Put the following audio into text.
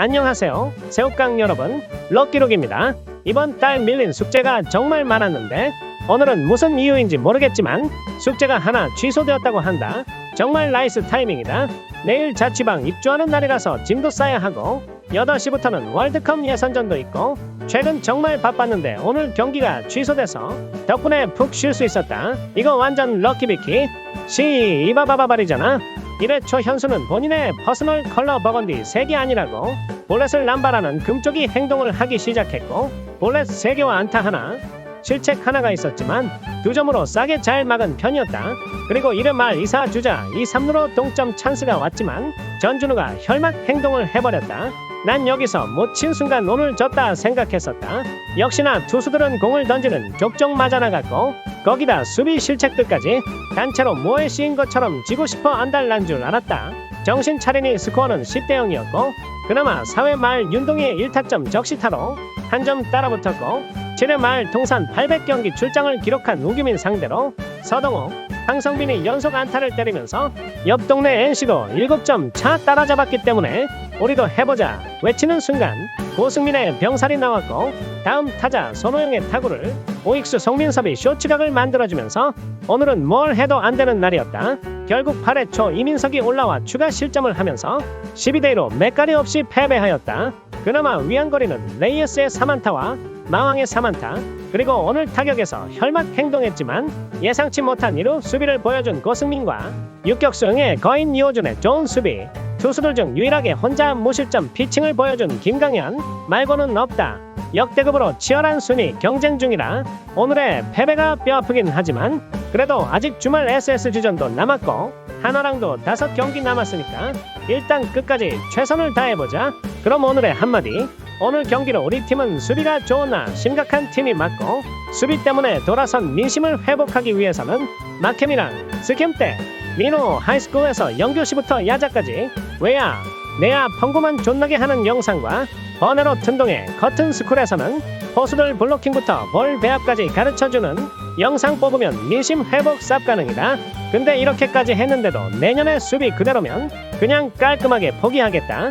안녕하세요. 새우깡 여러분, 럭키록입니다. 이번 달 밀린 숙제가 정말 많았는데 오늘은 무슨 이유인지 모르겠지만 숙제가 하나 취소되었다고 한다. 정말 나이스 타이밍이다. 내일 자취방 입주하는 날이라서 짐도 싸야 하고 8시부터는 월드컵 예선전도 있고 최근 정말 바빴는데 오늘 경기가 취소돼서 덕분에 푹 쉴 수 있었다. 이거 완전 럭키비키. 시 이바바바발이잖아. 1회 현수는 본인의 퍼스널 컬러 버건디 3개 아니라고 볼넷을 남발하는 금쪽이 행동을 하기 시작했고 볼넷 3개와 안타 하나 실책 하나가 있었지만 두 점으로 싸게 잘 막은 편이었다. 그리고 1회 말 2사 주자 2, 3루로 동점 찬스가 왔지만 전준우가 혈막 행동을 해버렸다. 난 여기서 못 친 순간 오늘 졌다 생각했었다. 역시나 투수들은 공을 던지는 족족 맞아 나갔고 거기다 수비 실책들까지 단체로 모에 씌인 것처럼 지고 싶어 안달난 줄 알았다. 정신 차리니 스코어는 10대 0이었고 그나마 4회 말 윤동희의 1타점 적시타로 한 점 따라붙었고 7회 말 통산 800경기 출장을 기록한 우규민 상대로 서동호, 황성빈이 연속 안타를 때리면서 옆 동네 NC도 7점 차 따라잡았기 때문에 우리도 해보자 외치는 순간 고승민의 병살이 나왔고 다음 타자 손호영의 타구를 오익수 송민섭이 쇼츠각을 만들어주면서 오늘은 뭘 해도 안 되는 날이었다. 결국 8회 초 이민석이 올라와 추가 실점을 하면서 12대1로 맥가리 없이 패배하였다. 그나마 위안거리는 레이어스의 3안타와 마왕의 3안타 그리고 오늘 타격에서 혈막 행동했지만 예상치 못한 이루 수비를 보여준 고승민과 육격수 응의 거인 이호준의 좋은 수비 투수들 중 유일하게 혼자 무실점 피칭을 보여준 김강현 말고는 없다. 역대급으로 치열한 순위 경쟁 중이라 오늘의 패배가 뼈아프긴 하지만 그래도 아직 주말 SSG전도 남았고 하나랑도 다섯 경기 남았으니까 일단 끝까지 최선을 다해보자. 그럼 오늘의 한마디 오늘 경기로 우리 팀은 수비가 좋으나 심각한 팀이 맞고 수비 때문에 돌아선 민심을 회복하기 위해서는 마캠이랑 스캠 때 민호 하이스쿨에서 영교시부터 야자까지 왜야 내야 펑구만 존나게 하는 영상과 번외로 튼동의 커튼 스쿨에서는 포수들 블로킹부터 볼 배합까지 가르쳐주는 영상 뽑으면 민심 회복 쌉 가능이다. 근데 이렇게까지 했는데도 내년에 수비 그대로면 그냥 깔끔하게 포기하겠다.